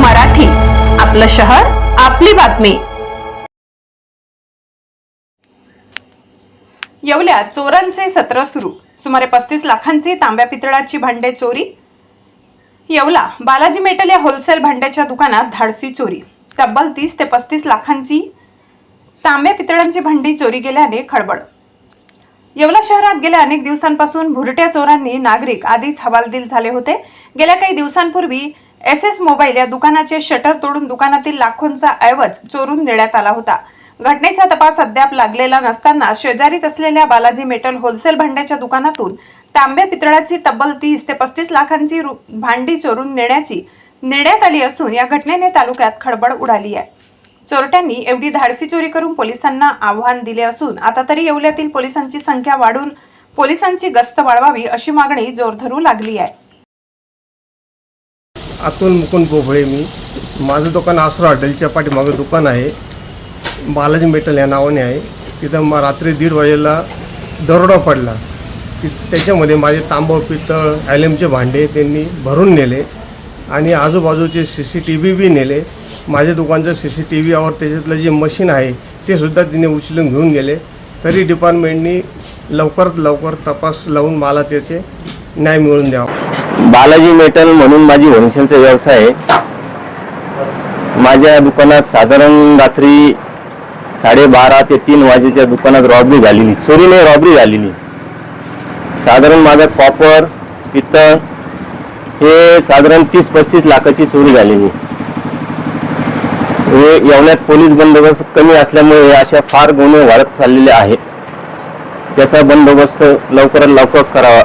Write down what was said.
मराठी. आपलं शहर आपली बातमी. येवल्यात चोरांचे सत्र सुरू. सुमारे पस्तीस लाखांची तांब्या पितळाची भांडे चोरी. येवला बालाजी मेटल या होलसेल भांड्याच्या दुकानात धाडसी चोरी. तब्बल तीस ते पस्तीस लाखांची तांब्या पितळांची भांडी चोरी गेल्याने खळबळ. येवला शहरात गेल्या अनेक दिवसांपासून भुरट्या चोरांनी नागरिक आधीच हवालदिल झाले होते. गेल्या काही दिवसांपूर्वी एस एस मोबाईल या दुकानाचे शटर तोडून दुकानातील लाखोंचा ऐवज चोरून देण्यात आला होता. घटनेचा तपास अद्याप लागलेला नसताना शेजारीत असलेल्या बालाजी मेटल होलसेल भांड्याच्या दुकानातून तांब्या पितळाची तब्बल तीस ते पस्तीस लाखांची रु- भांडी चोरून नेण्याची नेण्यात आली असून या घटनेने तालुक्यात खळबळ उडाली आहे. चोरट्यांनी एवढी धाडसी चोरी करून पोलिसांना आव्हान दिले असून आता तरी येवल्यातील पोलिसांची संख्या वाढून पोलिसांची गस्त वाढवावी अशी मागणी जोर धरू लागली आहे. अतुल मुकुंद गोभळे मी. माझं दुकान आसरा हॉटेलच्या पाठीमागं दुकान आहे. बालाजी मेटल या नावाने आहे. तिथं मग रात्री दीड वाजेला दरोडा पडला. ति त्याच्यामध्ये माझे तांबव पितळ ॲल्युमचे भांडे त्यांनी भरून नेले आणि आजूबाजूचे C C T V B नेले. माझ्या दुकानचं सी सी टी व्हीवर त्याच्यातलं जे मशीन आहे ते सुद्धा तिने उचलून घेऊन गेले. तरी डिपार्टमेंटनी लवकरात लवकर तपास लावून मला त्याचे न्याय मिळवून द्यावा. बालाजी मेटल म्हणून माझी होलसेलचा व्यवसाय आहे. माझ्या दुकानात साधारण रात्री साडेबारा ते तीन वाजेच्या दुकानात रॉबरी झालेली चोरीने रॉबरी झालेली. साधारण माझं कॉपर पितळ हे साधारण तीस पस्तीस लाखाची चोरी झालेली. हे येवण्यात पोलीस बंदोबस्त कमी असल्यामुळे हे अशा फार गुन्हे वाढत चाललेले आहेत. त्याचा बंदोबस्त लवकरात लवकर करावा.